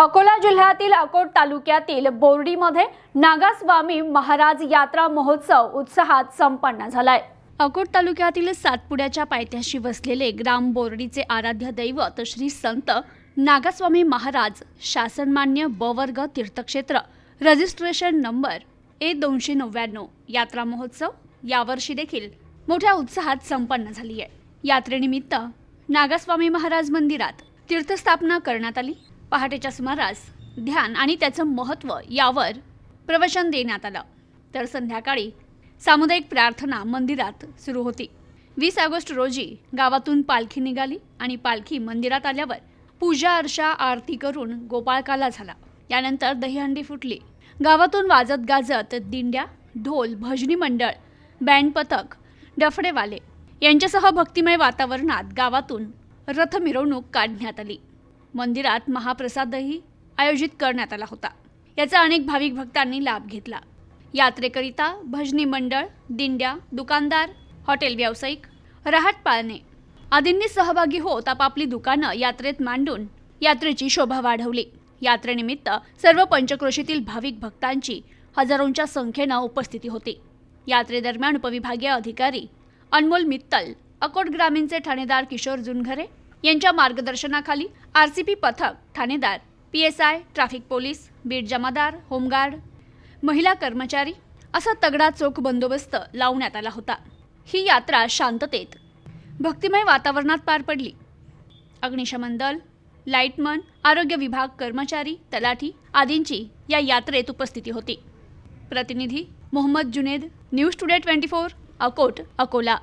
अकोला जिल्ह्यातील अकोट तालुक्यातील बोर्डीमध्ये नागास्वामी महाराज यात्रा महोत्सव उत्साहात संपन्न झालाय. अकोट तालुक्यातील सातपुड्याच्या पायथ्याशी वसलेले ग्राम बोर्डीचे आराध्य दैवत श्री संत नागास्वामी महाराज शासनमान्य ब वर्ग तीर्थक्षेत्र रजिस्ट्रेशन नंबर ए दोनशे नव्याण्णव. यात्रा महोत्सव यावर्षी देखील मोठ्या उत्साहात संपन्न झाली आहे यात्रेनिमित्त नागास्वामी महाराज मंदिरात तीर्थस्थापना करण्यात आली. पहाटेच्या सुमारास ध्यान आणि त्याचं महत्त्व यावर प्रवचन देण्यात आलं. तर संध्याकाळी सामुदायिक प्रार्थना मंदिरात सुरू होती. वीस ऑगस्ट रोजी गावातून पालखी निघाली आणि पालखी मंदिरात आल्यावर पूजा अर्चा आरती करून गोपाळकाला झाला. यानंतर दहीहंडी फुटली. गावातून वाजत गाजत दिंड्या ढोल भजनी मंडळ बँड पथक डफडेवाले यांच्यासह भक्तिमय वातावरणात गावातून रथ मिरवणूक काढण्यात आली. मंदिरात महाप्रसादही आयोजित करण्यात आला होता. याचा अनेक भाविक भक्तांनी लाभ घेतला. यात्रेकरिता भजनी मंडळ दिंड्या दुकानदार हॉटेल व्यावसायिक रहाट पाळणे आदींनी सहभागी होत आपापली दुकानं यात्रेत मांडून यात्रेची शोभा वाढवली. यात्रेनिमित्त सर्व पंचक्रोशीतील भाविक भक्तांची हजारोंच्या संख्येनं उपस्थिती होती. यात्रेदरम्यान उपविभागीय अधिकारी अनमोल मित्तल अकोट ग्रामीणचे ठाणेदार किशोर जुनघरे यांच्या मार्गदर्शनाखाली आर सी पी पथक ठाणेदार P S I traffic police Beed Jamadar home guard महिला कर्मचारी असा तगडा चोख बंदोबस्त लावण्यात आला होता. ही यात्रा शांततेत भक्तिमय वातावरणात पार पडली. अग्निशमन दल लाईटमन आरोग्य विभाग कर्मचारी तलाठी आदींची या यात्रेत उपस्थिती होती. प्रतिनिधी Mohammad Juned news today twenty four Akot Akola.